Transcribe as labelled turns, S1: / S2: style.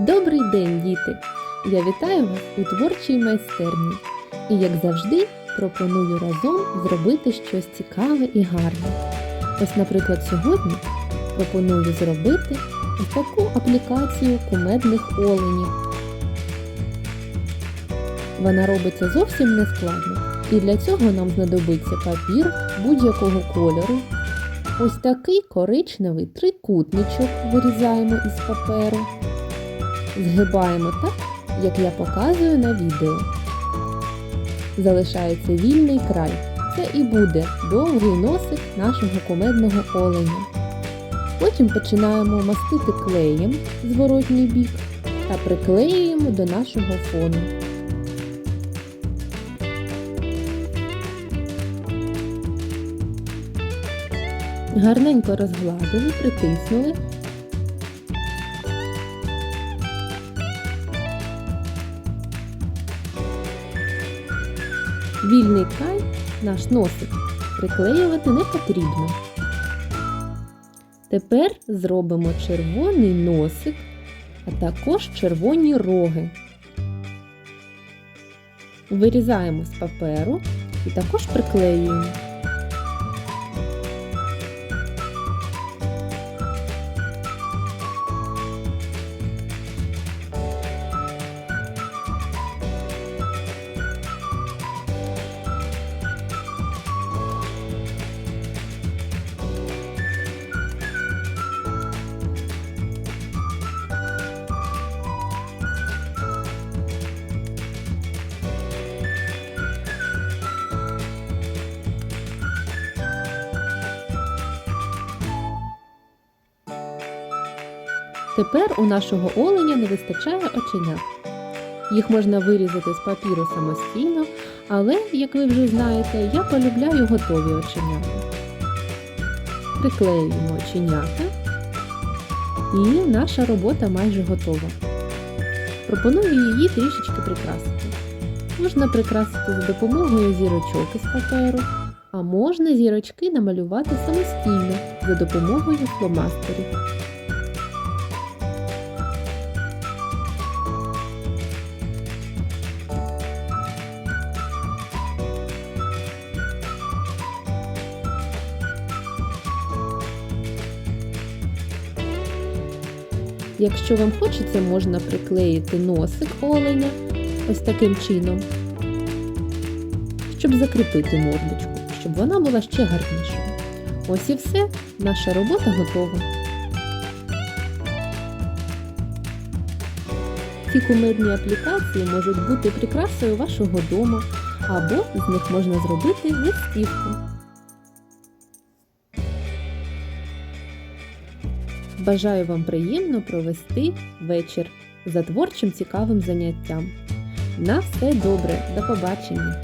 S1: Добрий день, діти! Я вітаю вас у творчій майстерні і, як завжди, пропоную разом зробити щось цікаве і гарне. Ось, наприклад, сьогодні пропоную зробити ось таку аплікацію кумедних оленів. Вона робиться зовсім не складно, і для цього нам знадобиться папір будь-якого кольору. Ось такий коричневий трикутничок вирізаємо із паперу. Згибаємо так, як я показую на відео. Залишається вільний край. Це і буде довгий носик нашого кумедного оленя. Потім починаємо мастити клеєм зворотній бік та приклеюємо до нашого фону. Гарненько розгладили, притиснули Вільний край наш носик приклеювати не потрібно. Тепер зробимо червоний носик, а також червоні роги. Вирізаємо з паперу і також приклеюємо. Тепер у нашого оленя не вистачає оченят. Їх можна вирізати з папіру самостійно, але, як ви вже знаєте, я полюбляю готові оченята. Приклеюємо оченята і наша робота майже готова. Пропоную її трішечки прикрасити. Можна прикрасити за допомогою зірочок із паперу, а можна зірочки намалювати самостійно за допомогою фломастерів. Якщо вам хочеться, можна приклеїти носик оленя ось таким чином, щоб закріпити мордочку, щоб вона була ще гарнішою. Ось і все, наша робота готова. Ці кумедні аплікації можуть бути прикрасою вашого дому, або з них можна зробити листівку. Бажаю вам приємно провести вечір за творчим цікавим заняттям. На все добре, до побачення!